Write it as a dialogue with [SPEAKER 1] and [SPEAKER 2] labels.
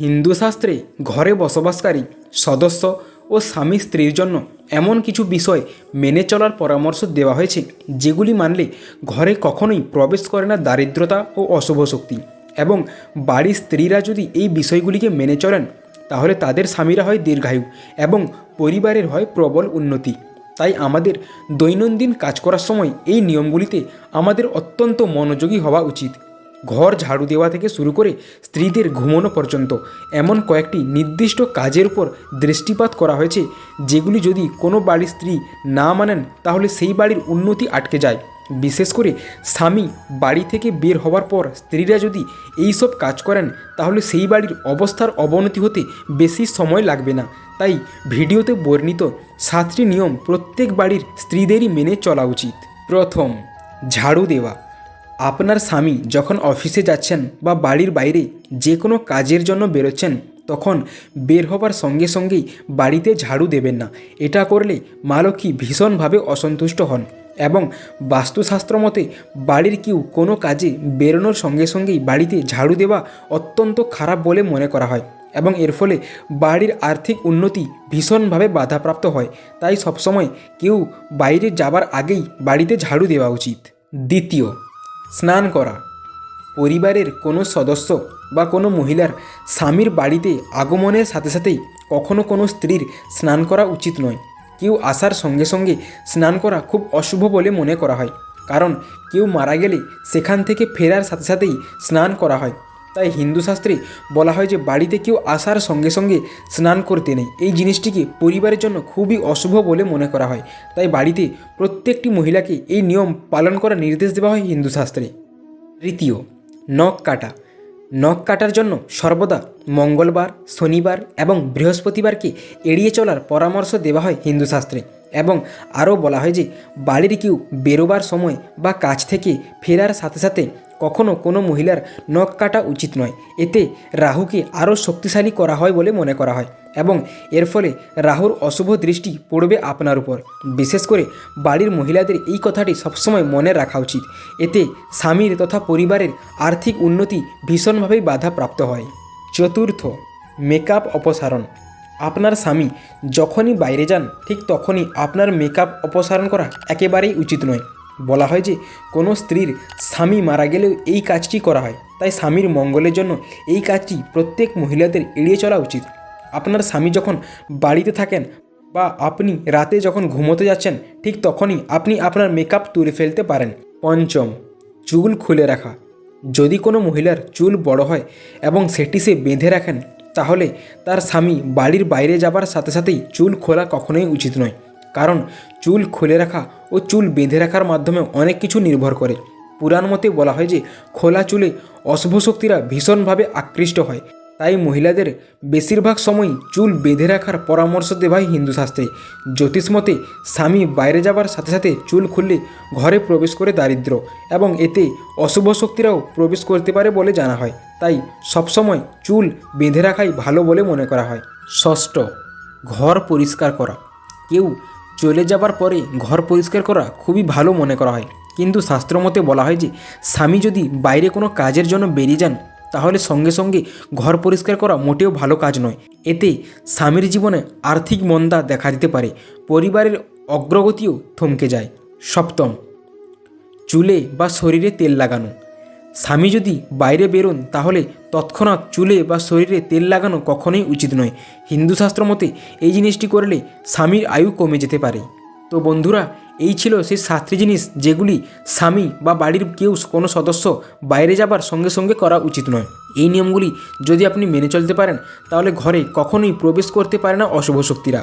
[SPEAKER 1] হিন্দু শাস্ত্রে ঘরে বসবাসকারী সদস্য ও স্বামী স্ত্রীর জন্য এমন কিছু বিষয় মেনে চলার পরামর্শ দেওয়া হয়েছে, যেগুলি মানলে ঘরে কখনোই প্রবেশ করে না দারিদ্রতা ও অশুভ শক্তি। এবং বাড়ির স্ত্রীরা যদি এই বিষয়গুলিকে মেনে চলেন, তাহলে তাদের স্বামীরা হয় দীর্ঘায়ু এবং পরিবারের হয় প্রবল উন্নতি। তাই আমাদের দৈনন্দিন কাজ করার সময় এই নিয়মগুলিতে আমাদের অত্যন্ত মনোযোগী হওয়া উচিত। ঘর ঝাড়ু দেওয়া থেকে শুরু করে স্ত্রীদের ঘুমানো পর্যন্ত এমন কয়েকটি নির্দিষ্ট কাজের উপর দৃষ্টিপাত করা হয়েছে, যেগুলি যদি কোনো বাড়ির স্ত্রী না মানেন, তাহলে সেই বাড়ির উন্নতি আটকে যায়। বিশেষ করে স্বামী বাড়ি থেকে বের হওয়ার পর স্ত্রীরা যদি এই সব কাজ করেন, তাহলে সেই বাড়ির অবস্থার অবনতি হতে বেশি সময় লাগবে না। তাই ভিডিওতে বর্ণিত সাতটি নিয়ম প্রত্যেক বাড়ির স্ত্রীদেরই মেনে চলা উচিত। প্রথম, ঝাড়ু দেওয়া। আপনার স্বামী যখন অফিসে যাচ্ছেন বা বাড়ির বাইরে যে কোনো কাজের জন্য বেরোচ্ছেন, তখন বের হবার সঙ্গে সঙ্গেই বাড়িতে ঝাড়ু দেবেন না। এটা করলে মা লক্ষ্মী ভীষণভাবে অসন্তুষ্ট হন এবং বাস্তুশাস্ত্র মতে বাড়ির কেউ কোনো কাজে বেরোনোর সঙ্গে সঙ্গেই বাড়িতে ঝাড়ু দেওয়া অত্যন্ত খারাপ বলে মনে করা হয় এবং এর ফলে বাড়ির আর্থিক উন্নতি ভীষণভাবে বাধাপ্রাপ্ত হয়। তাই সবসময় কেউ বাইরে যাবার আগেই বাড়িতে ঝাড়ু দেওয়া উচিত। দ্বিতীয় স্নান করা। পরিবারের কোনো সদস্য বা কোনো মহিলার স্বামীর বাড়িতে আগমনের সাথে সাথেই কখনো কোনো স্ত্রীর স্নান করা উচিত নয়। কেউ আসার সঙ্গে সঙ্গে স্নান করা খুব অশুভ বলে মনে করা হয়। কারণ কেউ মারা গেলে সেখান থেকে ফেরার সাথে সাথেই স্নান করা হয়। তাই হিন্দু শাস্ত্রে বলা হয় যে বাড়িতে কেউ আসার সঙ্গে সঙ্গে স্নান করতে নেই। এই জিনিসটিকে পরিবারের জন্য খুবই অশুভ বলে মনে করা হয়। তাই বাড়িতে প্রত্যেকটি মহিলাকে এই নিয়ম পালন করার নির্দেশ দেওয়া হয় হিন্দু শাস্ত্রে। তৃতীয়, নখ কাটা। নখ কাটার জন্য সর্বদা মঙ্গলবার, শনিবার এবং বৃহস্পতিবারকে এড়িয়ে চলার পরামর্শ দেওয়া হয় হিন্দু শাস্ত্রে এবং আরও বলা হয় যে বাড়ির কেউ বেরোবার সময় বা কাজ থেকে ফেরার সাথে সাথে কখনো কোনো মহিলার নখ কাটা উচিত নয়। এতে রাহুকে আরও শক্তিশালী করা হয় বলে মনে করা হয় এবং এর ফলে রাহুর অশুভ দৃষ্টি পড়বে আপনার উপর। বিশেষ করে বাড়ির মহিলাদের এই কথাটি সবসময় মনে রাখা উচিত। এতে স্বামীর তথা পরিবারের আর্থিক উন্নতি ভীষণভাবেই বাধাপ্রাপ্ত হয়। চতুর্থ, মেকআপ অপসারণ। আপনার স্বামী যখনই বাইরে যান, ঠিক তখনই আপনার মেকআপ অপসারণ করা একেবারেই উচিত নয়। বলা হয় যে, কোনো স্ত্রীর স্বামী মারা গেলেও এই কাজটি করা হয়। তাই স্বামীর মঙ্গলের জন্য এই কাজটি প্রত্যেক মহিলাদের এড়িয়ে চলা উচিত। আপনার স্বামী যখন বাড়িতে থাকেন বা আপনি রাতে যখন ঘুমোতে যাচ্ছেন, ঠিক তখনই আপনি আপনার মেকআপ তুলে ফেলতে পারেন। পঞ্চম, চুল খুলে রাখা। যদি কোনো মহিলার চুল বড় হয় এবং সেটি সে বেঁধে রাখেন, তাহলে তার স্বামী বাড়ির বাইরে যাবার সাথে সাথেই চুল খোলা কখনোই উচিত নয়। কারণ চুল খুলে রাখা ও চুল বেঁধে রাখার মাধ্যমে অনেক কিছু নির্ভর করে। পুরাণ মতে বলা হয় যে, খোলা চুলে অশুভ শক্তিরা ভীষণভাবে আকৃষ্ট হয়। তাই মহিলাদের বেশিরভাগ সময়ই চুল বেঁধে রাখার পরামর্শ দেওয়া হয় হিন্দু শাস্ত্রে। জ্যোতিষ মতে স্বামী বাইরে যাবার সাথে সাথে চুল খুললে ঘরে প্রবেশ করে দারিদ্র এবং এতে অশুভ শক্তিরাও প্রবেশ করতে পারে বলে জানা হয়। তাই সবসময় চুল বেঁধে রাখাই ভালো বলে মনে করা হয়। ষষ্ঠ, ঘর পরিষ্কার করা। কেউ চলে যাবার পরে ঘর পরিষ্কার করা খুবই ভালো মনে করা হয়। কিন্তু শাস্ত্রমতে বলা হয় যে, স্বামী যদি বাইরে কোনো কাজের জন্য বেরিয়ে যান, তাহলে সঙ্গে সঙ্গে ঘর পরিষ্কার করা মোটেও ভালো কাজ নয়। এতে স্বামীর জীবনে আর্থিক মন্দা দেখা দিতে পারে, পরিবারের অগ্রগতিও থমকে যায়। সপ্তম, চুলে বা শরীরে তেল লাগানো। স্বামী যদি বাইরে বেরোন, তাহলে তৎক্ষণাৎ চুলে বা শরীরে তেল লাগানো কখনোই উচিত নয়। হিন্দু শাস্ত্র মতে এই জিনিসটি করলে স্বামীর আয়ু কমে যেতে পারে। তো বন্ধুরা, এই ছিল সেই সাতটি জিনিস যেগুলি স্বামী বা বাড়ির কেউ কোনো সদস্য বাইরে যাবার সঙ্গে সঙ্গে করা উচিত নয়। এই নিয়মগুলি যদি আপনি মেনে চলতে পারেন, তাহলে ঘরে কখনোই প্রবেশ করতে পারে না অশুভ শক্তিরা।